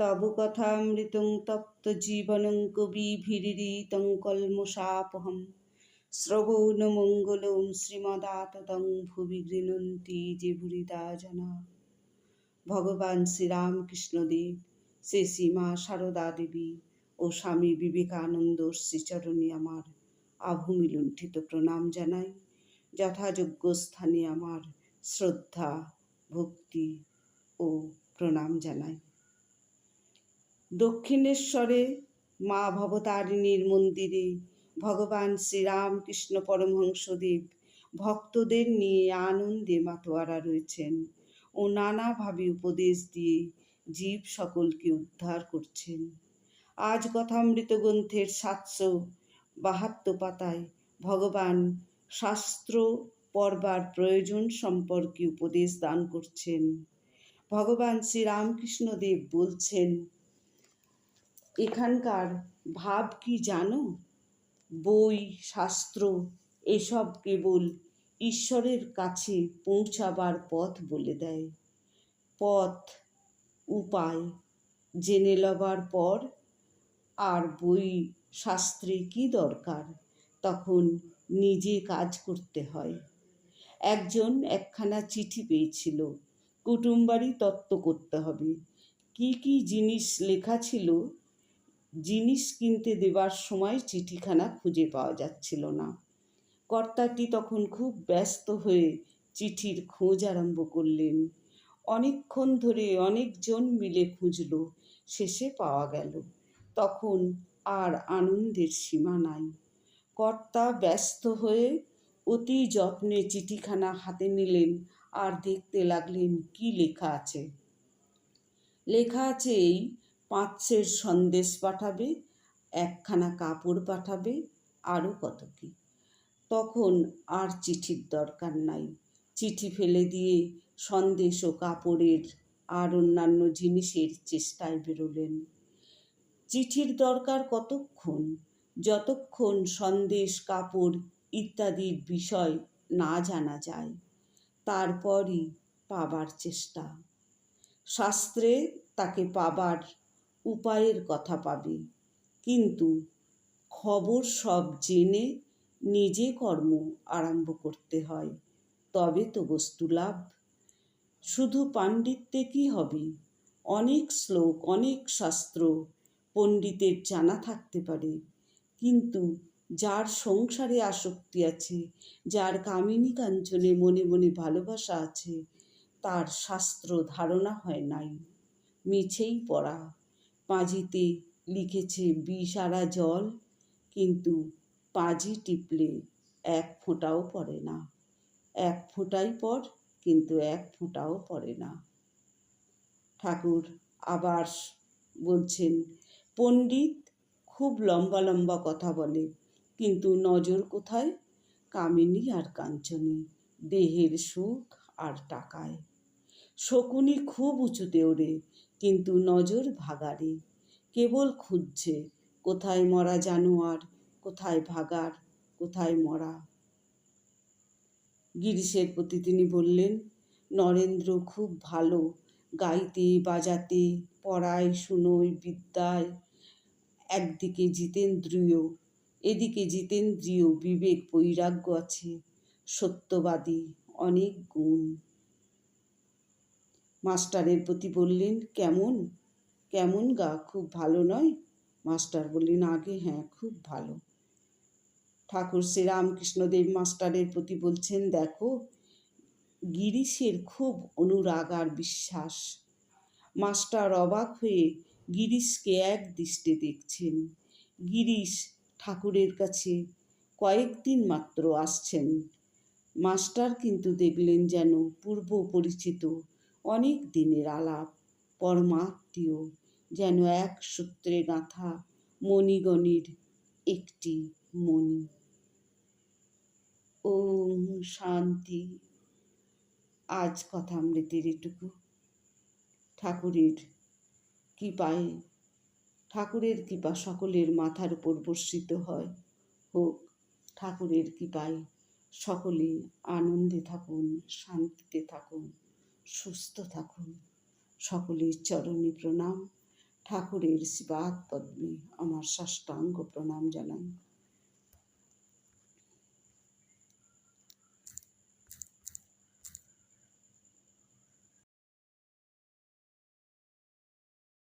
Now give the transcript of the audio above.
তব কথামৃতং তপ্ত জীবনং কবিভিরিতং কল্মষাপহম শ্রবণমঙ্গলম শ্রীমদাততং ভুবি গৃণন্তি যে জনা। ভগবান শ্রীরামকৃষ্ণদেব শ্রী শ্রীমা সারদা দেবী ও স্বামী বিবেকানন্দ শ্রীচরণে আমার আভূমি লুণ্ঠিত প্রণাম জানাই। যথাযোগ্য স্থানে আমার শ্রদ্ধা, ভক্তি ও প্রণাম জানাই। দক্ষিণেশ্বরে মা ভবতারিণীর মন্দিরে ভগবান শ্রীরামকৃষ্ণ পরমহংসদেব ভক্তদের নিয়ে আনন্দে মাতোয়ারা রয়েছেন ও নানাভাবে উপদেশ দিয়ে জীব সকলকে উদ্ধার করছেন। আজ কথামৃত গ্রন্থের সাতশো বাহাত্তর পাতায় ভগবান শাস্ত্র পড়বার প্রয়োজন সম্পর্কে উপদেশ দান করছেন। ভগবান শ্রীরামকৃষ্ণদেব বলছেন এখানকার ভাব কি জানো? বই, শাস্ত্র, এসব কেবল ঈশ্বরের কাছে পৌঁছাবার পথ বলে দেয়। পথ, উপায় জেনে লবার পর আর বই, শাস্ত্রে কি দরকার? তখন নিজে কাজ করতে হয়। একজন একখানা চিঠি পেয়েছিল কুটুমবাড়ি তত্ত্ব করতে হবে। কি কি জিনিস লেখা ছিল জিনিস কিনতে দেবার সময় চিঠিখানা খুঁজে পাওয়া যাচ্ছিল না। কর্তাটি তখন খুব ব্যস্ত হয়ে চিঠির খোঁজ আরম্ভ করলেন। অনেকক্ষণ ধরে অনেকজন মিলে খুঁজল, শেষে পাওয়া গেল। তখন আর আনন্দের সীমা নাই। কর্তা ব্যস্ত হয়ে অতি যত্নে চিঠিখানা হাতে নিলেন আর দেখতে লাগলেন, কি লেখা আছে? লেখা আছে এই পাঁচশের সন্দেশ পাঠাবে, একখানা কাপড় পাঠাবে আরও কত কি। তখন আর চিঠির দরকার নাই। চিঠি ফেলে দিয়ে সন্দেশ ও কাপড়ের আর অন্যান্য জিনিসের চেষ্টায় বেরোলেন। চিঠির দরকার কতক্ষণ? যতক্ষণ সন্দেশ, কাপড় ইত্যাদির বিষয় না জানা যায়, তারপরই পাবার চেষ্টা। শাস্ত্রে তাকে পাবার উপায়ের কথা পাবে। কিন্তু খবর সব জেনে নিজে কর্ম আরম্ভ করতে হয়, তবে তো বস্তু লাভ। শুধু পাণ্ডিত্যে কি হবে? অনেক শ্লোক, অনেক শাস্ত্র পণ্ডিতের জানা থাকতে পারে। কিন্তু যার সংসারে আসক্তি আছে, যার কামিনী কাঞ্চনে মনে মনে ভালোবাসা আছে, তার শাস্ত্র ধারণা হয় নাই, মিছেই পড়া। পাঁজিতে লিখেছে বিষারা জল, কিন্তু পাঁজি টিপলে এক ফোঁটাও পড়ে না। এক ফোঁটাই পর কিন্তু এক ফোঁটাও পড়ে না। ঠাকুর আবার বলছেন, পণ্ডিত খুব লম্বা লম্বা কথা বলে, কিন্তু নজর কোথায়? কামিনী আর কাঞ্চনে, দেহের সুখ আর টাকায়। শকুনি খুব উঁচুতে ওড়ে, কিন্তু নজর ভাগারে কেবল খুঁজছে, কোথায় মরা জানোয়ার, কোথায় ভাগার কোথায় মরা। গিরিশের প্রতি তিনি বললেন, নরেন্দ্র খুব ভালো, গাইতে, বাজাতে, পড়ায়, শুনোয়, বিদ্যায়। একদিকে জিতেন্দ্রীয়, এদিকে জিতেন্দ্রীয় বিবেক বৈরাগ্য আছে, সত্যবাদী অনেক গুণ। মাস্টারের প্রতি বললেন, কেমন? কেমন গা? খুব ভালো নয়? মাস্টার বললেন, আগে হ্যাঁ খুব ভালো। ঠাকুর শ্রীরামকৃষ্ণদেব মাস্টারের প্রতি বলছেন, দেখো, গিরিশের খুব অনুরাগ আর বিশ্বাস। মাস্টার অবাক হয়ে গিরিশকে এক দৃষ্টে দেখছেন। গিরিশ ঠাকুরের কাছে কয়েকদিন মাত্র আসছেন। মাস্টার কিন্তু দেখলেন যেন পূর্ব পরিচিত অনেক দিনের আলাপ। পরমাত্মীয় যেন এক সূত্রে গাঁথা মণিগণের একটি মণি। ওম শান্তি। আজ কথা মৃতের এটুকু। ঠাকুরের কৃপায়, ঠাকুরের কৃপা সকলের মাথার উপর বর্ষিত হয়। হোক ঠাকুরের কৃপায় সকলে আনন্দে থাকুন, শান্তিতে সকলের চরণে প্রণাম। ঠাকুরের শিবাত পদ্মে আমার সাষ্টাঙ্গ প্রণাম জানাই।